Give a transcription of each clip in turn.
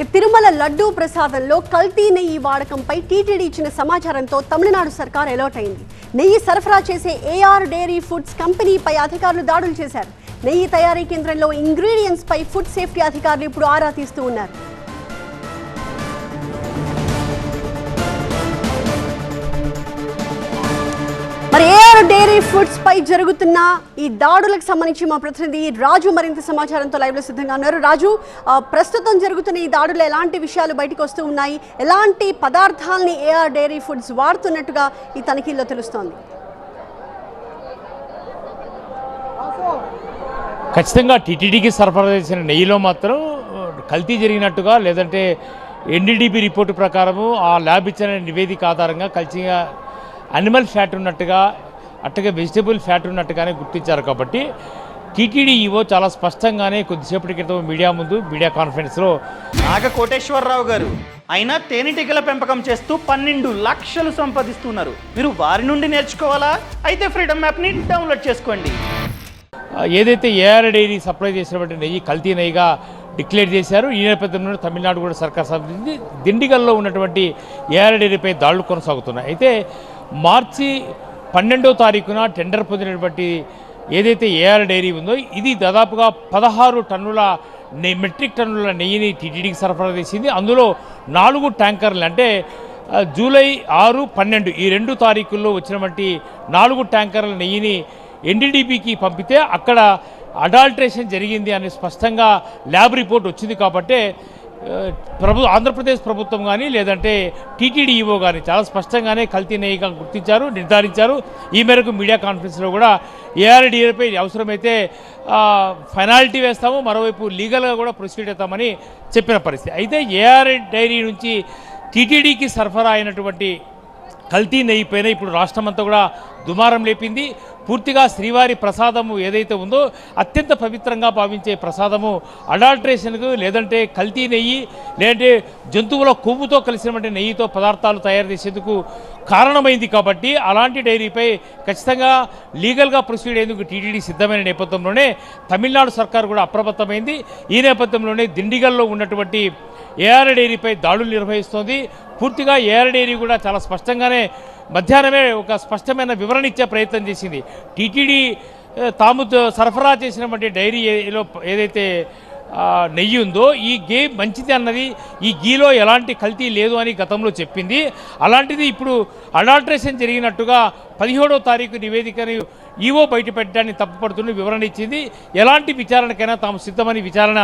తిరుమల లడ్డూ ప్రసాదంలో కల్తీ నెయ్యి వాడకంపై టీటీడీ ఇచ్చిన సమాచారంతో తమిళనాడు సర్కార్ అలర్ట్ అయింది. నెయ్యి సరఫరా చేసే ఏఆర్ డైరీ ఫుడ్స్ కంపెనీపై అధికారులు దాడులు చేశారు. నెయ్యి తయారీ కేంద్రంలో ఇంగ్రీడియంట్స్ పై ఫుడ్ సేఫ్టీ అధికారులు ఇప్పుడు ఆరా తీస్తూ ఉన్నారు. ఫుడ్స్ పై జరుగుతున్న ఈ దాడులకు సంబంధించి మా ప్రతినిధి రాజు మరింత సమాచారంతో లైవ్లో సిద్ధంగా ఉన్నారు. రాజు ఆ, ప్రస్తుతం జరుగుతున్న ఈ దాడులు ఎలాంటి విషయాలు బయటకు వస్తూ ఉన్నాయి? ఎలాంటి పదార్థాలని ఏఆర్ డైరీ ఫుడ్స్ వాడుతున్నట్టుగా ఈ తనిఖీల్లో తెలుస్తోంది? ఖచ్చితంగా టీటీడీకి సరఫరా చేసిన నెయ్యిలో మాత్రం కల్తీ జరిగినట్టుగా లేదంటే ఎన్డీడీబీ రిపోర్టు ప్రకారము ఆ ల్యాబ్ ఇచ్చిన నివేదిక ఆధారంగా కలిసిగా అనిమల్ ఫ్యాట్ ఉన్నట్టుగా అట్టగా వెజిటబుల్ ఫ్యాట్ ఉన్నట్టుగానే గుర్తించారు కాబట్టి టీటీడీ ఈవో చాలా స్పష్టంగానే కొద్దిసేపటి క్రితం మీడియా ముందు మీడియా కాన్ఫరెన్స్లో నాగ కోటేశ్వరరావు గారు అయినా తేనెటీగల పెంపకం చేస్తూ పన్నెండు లక్షలు సంపాదిస్తున్నారు. మీరు వారి నుండి నేర్చుకోవాలా? అయితే ఫ్రీడమ్ యాప్ని డౌన్లోడ్ చేసుకోండి. ఏదైతే ఏఆర్ డైరీ సప్లై చేసినటువంటి నెయ్యి కల్తీ నెయ్యిగా డిక్లేర్ చేశారు ఈ నేపథ్యంలో తమిళనాడు కూడా సర్కార్ సంబంధించి దిండిగల్లో ఉన్నటువంటి ఏఆర్ డైరీపై దాడులు కొనసాగుతున్నాయి. అయితే మార్చి పన్నెండో తారీఖున టెండర్ పొందినటువంటి ఏదైతే ఏఆర్ డైరీ ఉందో ఇది దాదాపుగా పదహారు టన్నుల నెయ్యి మెట్రిక్ టన్నుల నెయ్యిని టీటీడీకి సరఫరా చేసింది. అందులో నాలుగు ట్యాంకర్లు అంటే జూలై ఆరు పన్నెండు ఈ రెండు తారీఖుల్లో వచ్చినటువంటి నాలుగు ట్యాంకర్ల నెయ్యిని ఎన్డీడీపీకి పంపితే అక్కడ అడాల్ట్రేషన్ జరిగింది అని స్పష్టంగా ల్యాబ్ రిపోర్ట్ వచ్చింది కాబట్టి ప్రభు ఆంధ్రప్రదేశ్ ప్రభుత్వం కానీ లేదంటే టీటీడీఈఓ కానీ చాలా స్పష్టంగానే కల్తీ నెయ్యిగా గుర్తించారు నిర్ధారించారు. ఈ మేరకు మీడియా కాన్ఫరెన్స్లో కూడా ఏఆర్డీఏపై అవసరమైతే ఆ, వేస్తాము మరోవైపు లీగల్గా కూడా ప్రొసీడ్ అవుతామని చెప్పిన పరిస్థితి. అయితే ఏఆర్ డైరీ నుంచి టీటీడీకి సరఫరా అయినటువంటి కల్తీ నెయ్యి పైన ఇప్పుడు రాష్ట్రం అంతా కూడా దుమారం లేపింది. పూర్తిగా శ్రీవారి ప్రసాదము ఏదైతే ఉందో అత్యంత పవిత్రంగా భావించే ప్రసాదము అడాల్ట్రేషన్కు లేదంటే కల్తీ నెయ్యి లేదంటే జంతువుల కొవ్వుతో కలిసినటువంటి నెయ్యితో పదార్థాలు తయారు చేసేందుకు కారణమైంది కాబట్టి అలాంటి డైరీపై ఖచ్చితంగా లీగల్గా ప్రొసీడ్ అయ్యేందుకు టీటీడీ సిద్ధమైన నేపథ్యంలోనే తమిళనాడు సర్కార్ కూడా అప్రమత్తమైంది. ఈ నేపథ్యంలోనే దిండిగల్లో ఉన్నటువంటి ఏఆర్ డైరీపై దాడులు నిర్వహిస్తోంది. పూర్తిగా ఏఆర్ డైరీ కూడా చాలా స్పష్టంగానే మధ్యాహ్నమే ఒక స్పష్టమైన వివరణ ఇచ్చే ప్రయత్నం చేసింది. టీటీడీ తాము సరఫరా చేసినటువంటి డైరీలో ఏదైతే నెయ్యి ఉందో ఈ గే మంచిది అన్నది ఈ గీలో ఎలాంటి కల్తీ లేదు అని గతంలో చెప్పింది. అలాంటిది ఇప్పుడు అడాల్ట్రేషన్ జరిగినట్టుగా పదిహేడో తారీఖు నివేదికను ఈవో బయటపెట్టడాన్ని తప్పుపడుతున్న వివరణ ఇచ్చింది. ఎలాంటి విచారణకైనా తాము సిద్ధమని విచారణ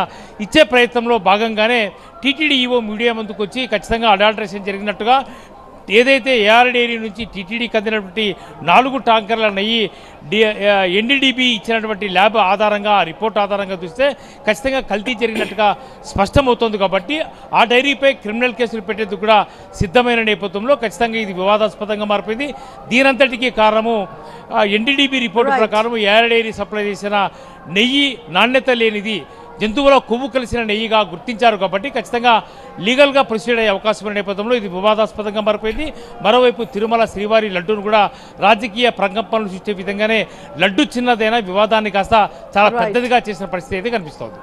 ఇచ్చే ప్రయత్నంలో భాగంగానే టీటీడీ ఈవో మీడియా ముందుకు వచ్చి ఖచ్చితంగా అడాల్ట్రేషన్ జరిగినట్టుగా ఏదైతే ఏఆర్ డైరీ నుంచి టీటీడీకి అందినటువంటి నాలుగు ట్యాంకర్ల నెయ్యి ఎన్డీడీబీ ఇచ్చినటువంటి ల్యాబ్ ఆధారంగా ఆ రిపోర్ట్ ఆధారంగా చూస్తే ఖచ్చితంగా కల్తీ జరిగినట్టుగా స్పష్టమవుతోంది కాబట్టి ఆ డైరీపై క్రిమినల్ కేసులు పెట్టేందుకు కూడా సిద్ధమైన నేపథ్యంలో ఖచ్చితంగా ఇది వివాదాస్పదంగా మారిపోయింది దీనంతటికీ కారణము ఎన్డీడీబీ రిపోర్టు. ప్రకారం ఏఆర్ డైరీ సప్లై చేసిన నెయ్యి నాణ్యత లేనిది జంతువుల కొవ్వు కలిసిన నెయ్యిగా గుర్తించారు కాబట్టి ఖచ్చితంగా లీగల్గా ప్రొసీడ్ అయ్యే అవకాశం ఉన్న నేపథ్యంలో ఇది వివాదాస్పదంగా మారిపోయింది. మరోవైపు తిరుమల శ్రీవారి లడ్డూను కూడా రాజకీయ ప్రకంపనలు సృష్టించే విధంగానే లడ్డు చిన్నదైనా వివాదాన్ని కాస్త చాలా. పెద్దదిగా చేసిన పరిస్థితి అయితే కనిపిస్తోంది.